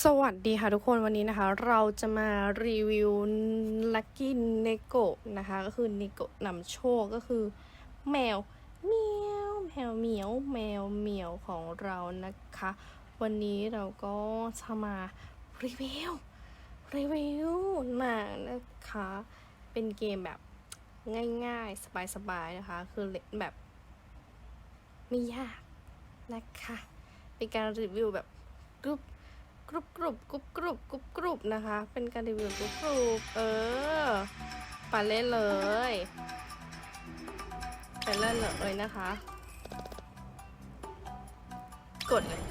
สวัสดีค่ะทุกคนวันนี้นะคะ เราจะมารีวิวลักกี้เนโกะนะคะ ก็คือเนโกะนำโชคก็คือ แมวเมียวแมวเหมียวแมวเหมียวของเรานะคะ วันนี้เราก็จะมารีวิวรีวิวหนังนะคะ เป็นเกมแบบง่ายๆ สบายๆนะคะ คือเล่นแบบไม่ยากนะคะ เป็นการรีวิวแบบกรุ๊ป รุบกรุบกรุบกรุบกรุบกรุบนะคะ เป็นการรีวิวกรุบกรุบเออไปเล่นเลยไปเล่นเลยนะคะ กดเลย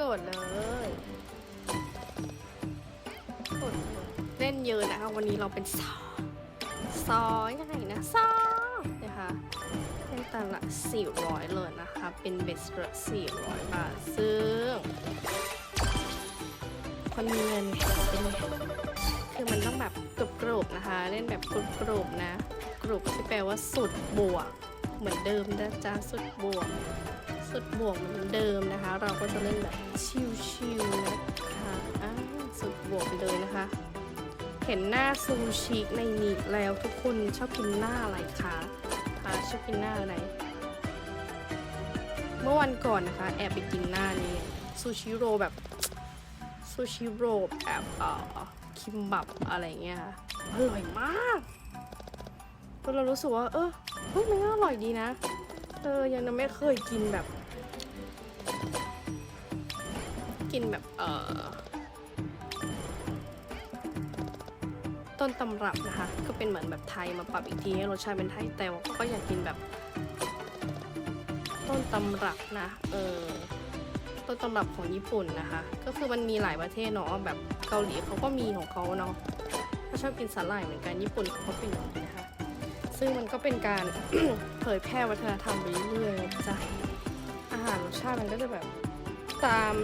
กดเลยกดเลยเล่นเยอะนะคะวันนี้เราเป็นซอซอยังไงนะซอนะคะเล่นตาละ400เลยนะคะ เป็นเบสละ400 บาทซึ่ง คนมีเงินเป็นไงคือมันต้องแบบกรุบกรุบนะคะ เล่นแบบกรุบกรุบนะกรุบที่แปลว่าสุดบวก เหมือนเดิมนะจ๊ะสุดบวก สุดบวกเหมือนเดิมนะคะ เราก็จะเล่นแบบชิวๆนะคะอ่าสุดบวกไปเลยนะคะ เห็นหน้าซูชิในนี้แล้วทุกคนชอบกินหน้าอะไรคะคะชอบกินหน้าอะไรเมื่อวันก่อนนะคะ แอบไปกินหน้านี้ซูชิโรแบบ ซูชิโรบแบบเอ่อคิมบับอะไรเงี้ยค่ะอร่อยมากก็เรารู้สึกว่า เออเฮ้ยมันก็อร่อยดีนะ เออ ยังไม่เคยกินแบบ กินแบบ เออต้นตำรับนะคะ ก็เป็นเหมือนแบบไทยมาปรับอีกทีให้รสชาติเป็นไทย แต่ก็อยากกินแบบ ต้นตำรับนะ เออ นตำรับของญี่ปุ่นนะคะ ก็คือมันมีหลายประเทศเนาะแบบเกาหลีเขาก็มีของเขาเนาะเขาชอบกินสาหร่ายเหมือนกันญี่ปุ่นเขาก็เป็นอย่างนี้นะคะ ซึ่งมันก็เป็นการ เผยแพร่วัฒนธรรมไปเรื่อยๆจ้ะอาหารรสชาติมันก็จะแบบตาม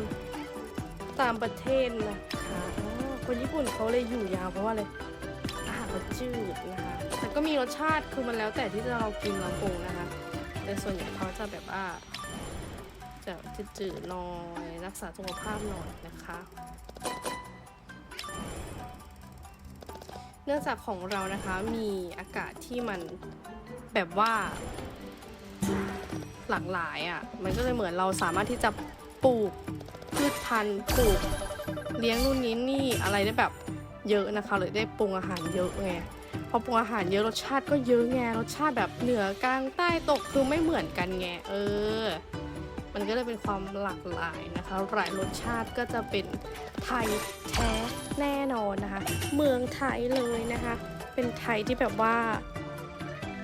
ตามประเทศนะคะคนญี่ปุ่นเขาเลยอยู่ยาวเพราะว่าอะไรอาหารเขาจืดนะคะแต่ก็มีรสชาติคือมันแล้วแต่ที่เรากินเราปรุงนะคะแต่ส่วนใหญ่เขาจะแบบว่า จะจืดๆหน่อยรักษาสุขภาพหน่อยนะคะ เนื่องจากของเรานะคะมีอากาศที่มันแบบว่าหลากหลายอะ่ะ มันก็เลยเหมือนเราสามารถที่จะปลูกพืชพันธุ์ปลูกเลี้ยงนู่นนี้นี่อะไรได้แบบเยอะนะคะเลยได้ปรุงอาหารเยอะไงพอปรุงอาหารเยอะรสชาติก็เยอะไงรสชาติแบบเหนือกลางใต้ตกคือไม่เหมือนกันไงเออ มันก็เลยเป็นความหลากหลายนะคะ หลายรสชาติก็จะเป็นไทยแท้แน่นอนนะคะ เมืองไทยเลยนะคะ เป็นไทยที่แบบว่า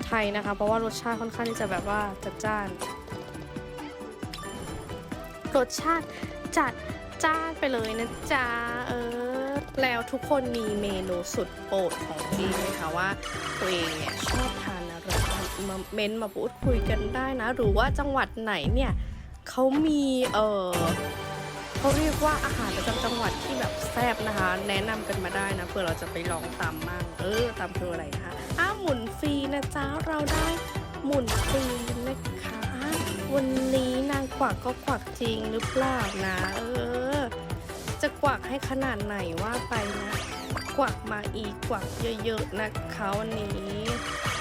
ไทยนะคะ เพราะว่ารสชาติค่อนข้างที่จะแบบว่าจัดจ้าน รสชาติจัดจ้านไปเลยนะจ๊ะเออ แล้วทุกคนมีเมนูสุดโปรดของตัวเองไหมคะว่าตัวเองเนี่ยชอบทานอะไรมาเม้นมาพูดคุยกันได้นะ หรือว่าจังหวัดไหนเนี่ย เขามีเออเขาเรียกว่าอาหารประจำจังหวัดที่แบบแซ่บนะคะ แนะนำกันมาได้นะเพื่อเราจะไปลองตำมั่งเออตำคืออะไรนะคะอ้าวหมุนฟรีนะจ๊ะเราได้หมุนฟรีนะคะวันนี้นางกวักก็กวักจริงหรือเปล่านะ เออ จะกวักให้ขนาดไหนว่าไปนะ กวักมาอีกกวักเยอะๆนะคะวันนี้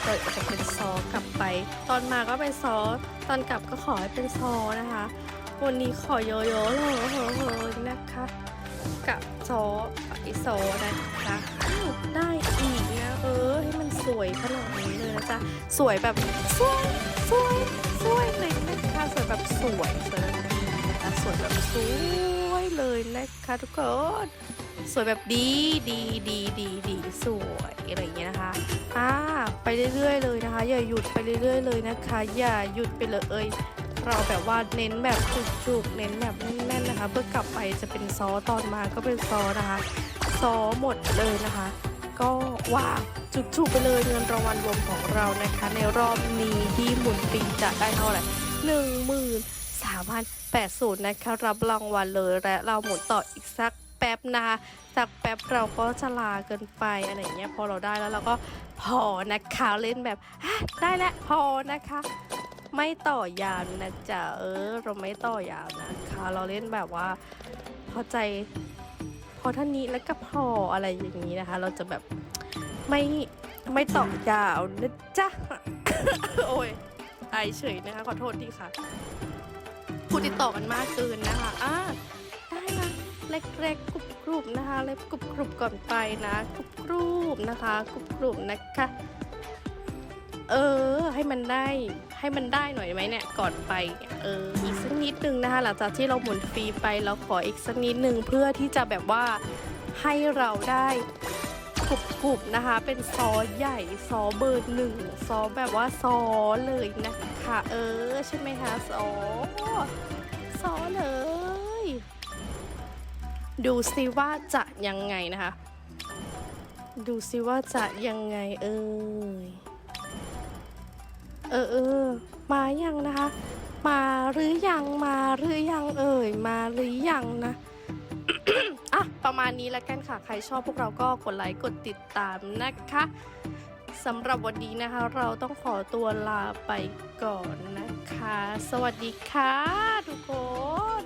เราจะเป็นซอกลับไป ตอนมาก็เป็นซอ ตอนกลับก็ขอให้เป็นซอนะคะ วันนี้ขอเยอะๆเลยเฮ้ยนะคะ กับซอไอซอนะคะได้อีกนะเออให้มันสวยขนาดนี้เลยนะจ๊ะสวยแบบสวยสวยสวยเลยนะคะสวยแบบสวยสวยนะคะสวยแบบสวยเลยนะคะทุกคน สวยแบบดีดีดีดีดีสวยอะไรอย่างเงี้ยนะคะอ่าไปเรื่อยๆเลยนะคะ อย่าหยุดไปเรื่อยๆเลยนะคะ อย่าหยุดไปเลยเอ้ยเราแบบว่าเน้นแบบจุกๆ เน้นแบบแน่นๆนะคะ เพื่อกลับไปจะเป็นซอตอนมาก็เป็นซอนะคะ ซอหมดเลยนะคะ ก็ว่าจุกๆไปเลยเงินรางวัลรวมของเรานะคะ ในรอบนี้ที่หมุนปิงจะได้เท่าไหร่หนึ่งหมื่นสามพันแปดศูนย์นะคะรับรางวัลเลยและเราหมุนต่ออีกสัก ป๊บนะคะจากแป๊บเราก็จะลาเกินไปอะไรอย่างเงี้ยพอเราได้แล้วเราก็พอนะคะเล่นแบบได้แล้วพอนะคะ ไม่ต่อยาวนะจ๊ะเออ เราไม่ต่อยาวนะคะ เราเล่นแบบว่า พอใจพอเท่านี้แล้วก็พออะไรอย่างนี้นะคะ เราจะแบบไม่ไม่ต่อยาวนะจ๊ะโอ้ยไอเฉยนะคะขอโทษทีค่ะพูดติดต่อกันมากเกินนะคะอ่า ล็กๆกรุบกรุบๆนะคะเล็กกรุบกรุบๆก่อนไปนะกรุบกรุบๆนะคะกรุบกรุบๆนะคะเออ ให้มันได้ให้มันได้หน่อยไหมเนี่ยก่อนไปเอออีกสักนิดนึงนะคะ หลังจากที่เราหมุนฟรีไปเราขออีกสักนิดนึงเพื่อที่จะแบบว่าให้เราได้กรุบกรุบนะคะ เป็นซอสใหญ่ซอสเบอร์หนึ่งซอสแบบว่าซอสเลยนะคะ เออ ใช่ไหมคะซอสซอสเลย ดูซิว่าจะยังไงนะคะ ดูซิว่าจะยังไงเอ่ยเออเออมายังนะคะ มาหรือยังมาหรือยังเอ่ยมาหรือยังนะอะประมาณนี้แล้วกันค่ะ ใครชอบพวกเราก็กดไลค์กดติดตามนะคะสำหรับวันนี้นะคะ เราต้องขอตัวลาไปก่อนนะคะ สวัสดีค่ะทุกคน